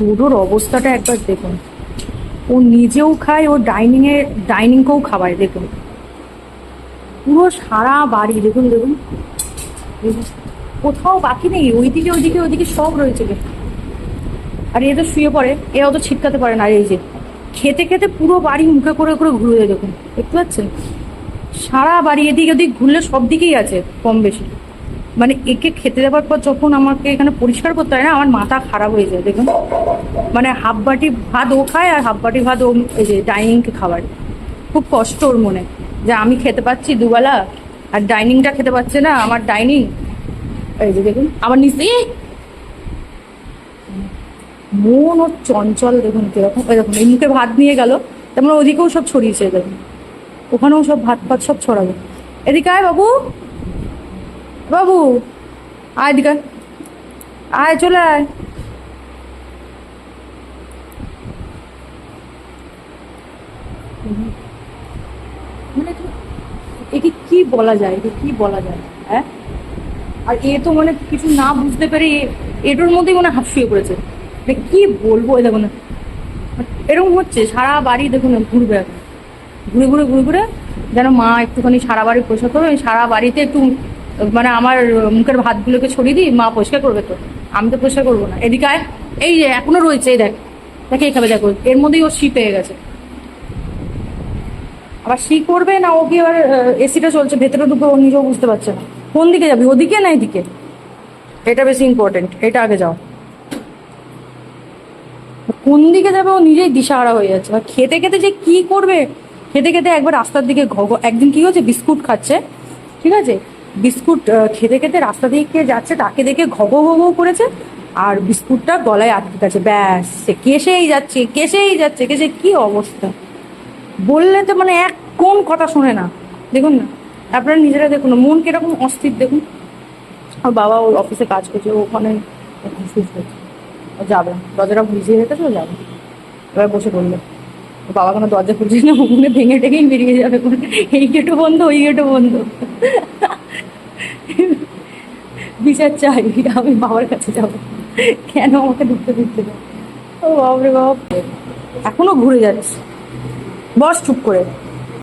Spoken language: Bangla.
ডোডোর অবস্থাটা একবার দেখুন। ও নিজেও খায়, ও ডাইনিং এ ডাইনিংকেও খাওয়ায়, দেখুন। পুরো সারা বাড়ি, দেখুন দেখুন। কোথাও বাকি নেই, ওইদিকে ওইদিকে ওইদিকে সব রয়েছে। আর এ তো শুয়ে পড়ে, এ অত ছিটকাতে পারে না এই যে, খেতে খেতে পুরো বাড়ি মুখে করে করে ঘুরে দেখুন। দেখতে পাচ্ছেন? সারা বাড়ি এদিক ওদিক ঘুরলে সব দিকেই আছে, কম বেশি। মানে একে খেতে দেওয়ার পর যখন আমাকে এখানে পরিষ্কার করতে হয় না, আমার মাথা খারাপ হয়ে যায়, দেখুন। মানে হাফ বাটি ভাত ও খায় আর হাফ বাটি ভাত ও এই যে ডাইনিংকে খাবার। খুব কষ্ট ওর মনে, যে আমি খেতে পাচ্ছি দুবেলা আর ডাইনিংটা খেতে পাচ্ছে না, আমার ডাইনিং এই যে দেখুন আবার নিচে মন ওর চঞ্চল, দেখুন কীরকম দেখুন, এই মুখে ভাত নিয়ে গেল তেমন ওদিকেও সব ছড়িয়েছে দেখুন ওখানেও সব ভাত ফাত সব ছড়াবে এদিকে আয় বাবু। বাবু, আয় এদিকে আয়। চলে আয়। মানে একে কি বলা যায়? একে কি বলা যায়? হ্যাঁ? আর এ তো মানে কিছু না বুঝতে পেরে এটার মধ্যেই মনে শুয়ে পড়েছে। মানে কি বলব দেখুন এরকম হচ্ছে, সারা বাড়ি দেখুন ঘুরবে ঘুরে ঘুরে ঘুরে ঘুরে যেন মা একটুখানি সারা বাড়ি পরিষ্কার করবে সারা বাড়িতে একটু মানে আমার মুখের ভাতগুলোকে ছড়িয়ে দিই, মা পরিষ্কার করবে তো। আমি তো পরিষ্কার করব না। এদিকে এই যে এখনও রয়েছে, এই দেখ। দেখে এই খাবে, দেখো। এর মধ্যেই ও শি পেয়ে গেছে। আবার শি করবে না, ও কি এবার এসিটা চলছে, ভেতরে ঢুকে ও নিজেও বুঝতে পারছে না। কোন দিকে যাবি, ওদিকে না এদিকে? এটা বেশি ইম্পর্টেন্ট এটা আগে যাও। কোন দিকে যাবে, ও নিজেই দিশাহারা হয়ে যাচ্ছে। খেতে খেতে যে কি করবে? খেতে খেতে একবার রাস্তার দিকে ঘগ একদিন কি হচ্ছে বিস্কুট খাচ্ছে। ঠিক আছে? বিস্কুট খেতে খেতে রাস্তা দিয়ে কে যাচ্ছে তাকে দেখে ঘগ ঘগ করেছে। আর বিস্কুটটা গলায় আটকে গেছে। ব্যাস, সে কেসেই যাচ্ছে কেসেই যাচ্ছে কেসে কি অবস্থা? বললে তো মানে এক কোন কথা শোনে না। দেখুন না, আপনারা নিজেরা দেখুন মন কীরকম অস্থির দেখুন। আর বাবা ওর অফিসে কাজ করছে ওখানে যাবে দরজাটা বুঝিয়ে তো ও যাবে এবার বসে ওর বাবা কোনো দরজা খুলছে না ওখানে ভেঙে টেঙেই বেরিয়ে যাবে। এই গেটও বন্ধ, ওই গেটও বন্ধ। বিচার চাই, আমি বাবার কাছে যাব। কেন আমাকে ঢুকতে দিতে ও বাবরে বাবা এখনও ঘুরে যাচ্ছে। বস, চুপ করে।